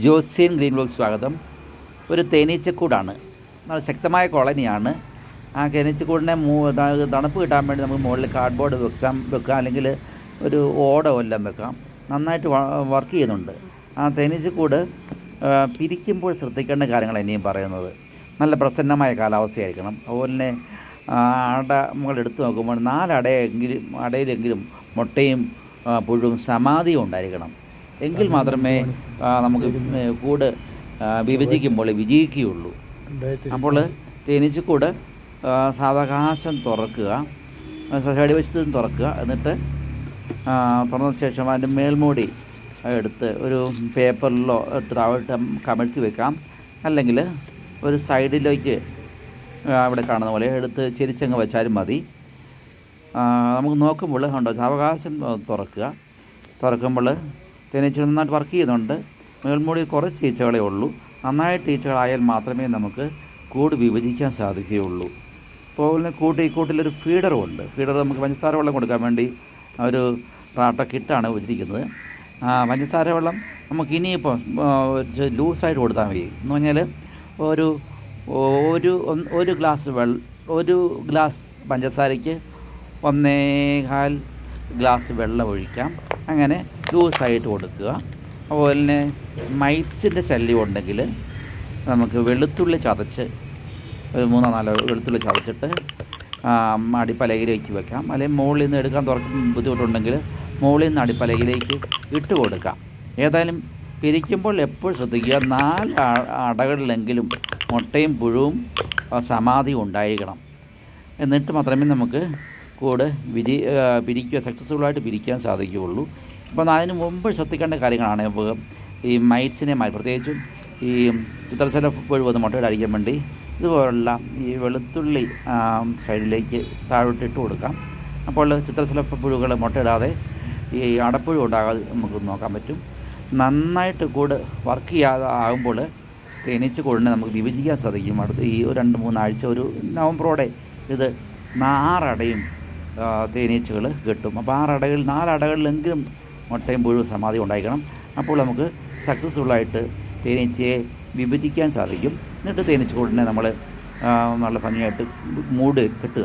ജോസിയൻ ഗ്രീൻവോൾ സ്വാഗതം. ഒരു തേനീച്ചക്കൂടാണ്. നല്ല ശക്തമായ കോളനിയാണ്. ആ തേനീച്ചക്കൂടിനെ മൂ തണുപ്പ് കിട്ടാൻ വേണ്ടി നമുക്ക് മുകളിൽ കാർഡ്ബോർഡ് വെക്കാം വെക്കാം അല്ലെങ്കിൽ ഒരു ഓട എല്ലാം വെക്കാം. നന്നായിട്ട് വർക്ക് ചെയ്യുന്നുണ്ട്. ആ തേനീച്ചക്കൂട് പിരിക്കുമ്പോൾ ശ്രദ്ധിക്കേണ്ട കാര്യങ്ങൾ ഇനിയും പറയുന്നത്. നല്ല പ്രസന്നമായ കാലാവസ്ഥയായിരിക്കണം. അതുപോലെ തന്നെ അട നമ്മൾ എടുത്ത് നോക്കുമ്പോൾ നാലടയെങ്കിലും അടയിലെങ്കിലും മുട്ടയും പുഴുവും സമാധിയും ഉണ്ടായിരിക്കണം. എങ്കിൽ മാത്രമേ നമുക്ക് കൂട് വിഭജിക്കുമ്പോൾ വിജയിക്കുകയുള്ളൂ. അപ്പോൾ തേനീച്ചക്കൂട് സാവകാശം തുറക്കുക സഹാടി സൈഡ് വശത്ത് നിന്ന് തുറക്കുക എന്നിട്ട് തുറന്ന ശേഷം അതിന്റെ മേൽമൂടി എടുത്ത് ഒരു പേപ്പറിലോ എടുത്ത് അവിടെ കമഴ്ത്തി വെക്കാം. അല്ലെങ്കിൽ ഒരു സൈഡിലേക്ക് അവിടെ കാണുന്ന പോലെ എടുത്ത് ചെരിച്ചങ്ങ് വെച്ചാലും മതി. നമുക്ക് നോക്കുമ്പോൾ ഉണ്ടോ സാവകാശം തുറക്കുക. തുറക്കുമ്പോൾ തേനീച്ച നന്നായിട്ട് വർക്ക് ചെയ്യുന്നുണ്ട്. മേൽമൂടി കുറച്ച് ഈച്ചകളേ ഉള്ളൂ. നന്നായിട്ട് ഈച്ചകളായാൽ മാത്രമേ നമുക്ക് കൂട് വിഭജിക്കാൻ സാധിക്കുകയുള്ളൂ. ഇപ്പോൾ കൂട്ടി കൂട്ടിലൊരു ഫീഡറും ഉണ്ട്. ഫീഡർ നമുക്ക് പഞ്ചസാര വെള്ളം കൊടുക്കാൻ വേണ്ടി ഒരു റാട്ട കിട്ടാണ് വെച്ചിരിക്കുന്നത്. പഞ്ചസാര വെള്ളം നമുക്ക് ഇനിയിപ്പോൾ ലൂസായിട്ട് കൊടുത്താൽ മതി. എന്ന് പറഞ്ഞാൽ ഒരു ഒരു ഒരു ഗ്ലാസ് വെള്ളം ഒരു ഗ്ലാസ് പഞ്ചസാരയ്ക്ക് ഒന്നേകാൽ ഗ്ലാസ് വെള്ളം ഒഴിക്കാം. അങ്ങനെ ലൂസായിട്ട് കൊടുക്കുക. അതുപോലെ തന്നെ മൈറ്റ്സിന്റെ ശല്യം ഉണ്ടെങ്കിൽ നമുക്ക് വെളുത്തുള്ളി ചതച്ച് ഒരു മൂന്നോ നാലോ വെളുത്തുള്ളി ചതച്ചിട്ട് അടിപ്പലകിലേക്ക് വെക്കാം. അല്ലെങ്കിൽ മുകളിൽ നിന്ന് എടുക്കാൻ തുറക്കും ബുദ്ധിമുട്ടുണ്ടെങ്കിൽ മുകളിൽ നിന്ന് അടിപ്പലകിലേക്ക് ഇട്ട് കൊടുക്കാം. ഏതായാലും പിരിക്കുമ്പോൾ എപ്പോഴും ശ്രദ്ധിക്കുക. നാല് അടകളിലെങ്കിലും മുട്ടയും പുഴുവും ആ, സമാധിയും ഉണ്ടായിരിക്കണം. എന്നിട്ട് മാത്രമേ നമുക്ക് കൂട് വിരി പിരിക്കുക സക്സസ്ഫുള്ളായിട്ട് പിരിക്കാൻ സാധിക്കുകയുള്ളൂ. അപ്പോൾ അതിന് മുമ്പ് ശ്രദ്ധിക്കേണ്ട കാര്യങ്ങളാണ്. ഈ മൈറ്റ്സിനെ മാറ്റി പ്രത്യേകിച്ചും ഈ ചിത്രശല പുഴു വന്ന് മുട്ടയിടാതിരിക്കാൻ വേണ്ടി ഇതുപോലുള്ള ഈ വെളുത്തുള്ളി സൈഡിലേക്ക് താഴോട്ട് ഇട്ട് കൊടുക്കാം. അപ്പോൾ ചിത്രശല പുഴുകൾ മുട്ടയിടാതെ ഈ അടപ്പുഴു ഉണ്ടാകാതെ നമുക്ക് നോക്കാൻ പറ്റും. നന്നായിട്ട് കൂട് വർക്ക് ചെയ്യാതെ ആകുമ്പോൾ തേനീച്ച കൂടിനെ നമുക്ക് വിഭജിക്കാൻ സാധിക്കും. അടുത്ത് ഈ ഒരു രണ്ട് മൂന്നാഴ്ച ഒരു നവംബറോടെ ഇത് നാറടയും തേനീച്ചകൾ കിട്ടും. അപ്പോൾ ആറടകളിൽ നാലടകളിലെങ്കിലും മുട്ടയും പുഴു സമാധി ഉണ്ടായിരിക്കണം. അപ്പോൾ നമുക്ക് സക്സസ്ഫുള്ളായിട്ട് തേനീച്ചയെ വിഭജിക്കാൻ സാധിക്കും. എന്നിട്ട് തേനീച്ച കൂടിനെ നമ്മൾ നല്ല ഭംഗിയായിട്ട് മൂട് കെട്ടുക.